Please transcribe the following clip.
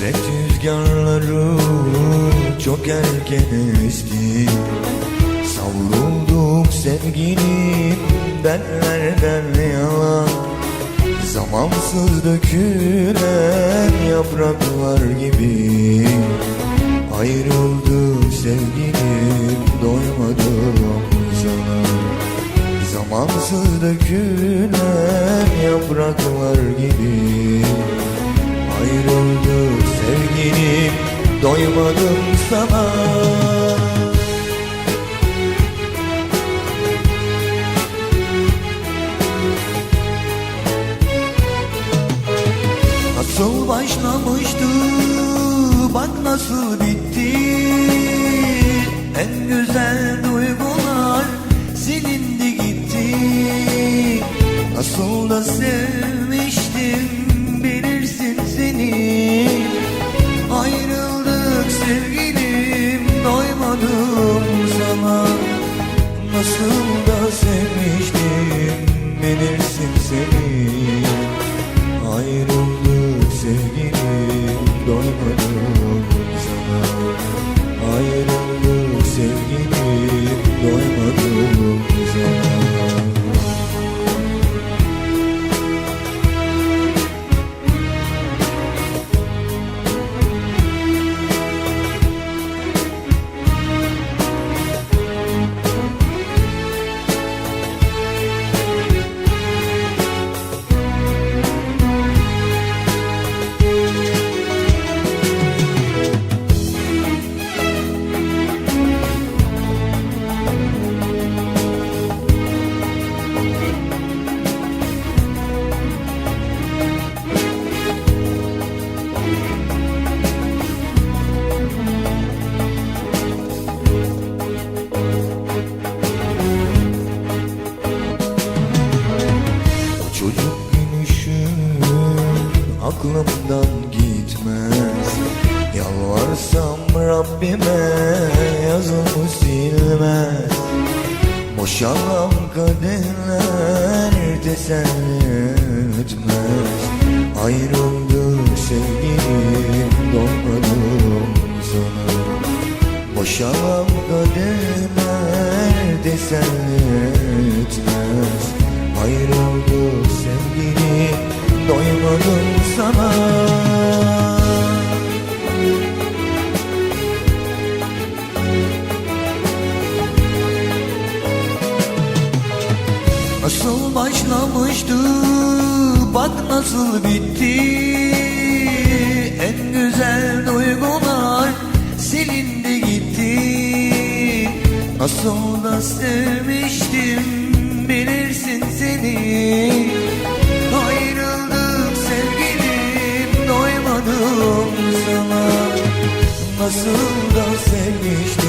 Hasret rüzgarları çok erken esti. Savrulduk sevgilim benlerden yalan Zamansız dökülen yapraklar gibi. Ayrıldı sevgilim doymadım sana. Zamansız dökülen yapraklar gibi. Doymadım sana. Nasıl başlamıştı bak nasıl bitti. En güzel duygular silindi gitti. Nasıl da sevmiştim bilirsin seni Nasıl da gitmez. Yalvarsam Rabbime yazımı silmez. Boşalan kaderler teselli etmez Ayrıldık sevgilim doymadım sana. Boşalan kaderler teselli etmez Ayrıldık sevgilim doymadım sana başlamıştı. Bak nasıl bitti. En güzel duygular silindi gitti. Nasıl da sevmiştim bilirsin seni. Ayrıldık sevgilim doymadım sana. Nasıl da sevmiştim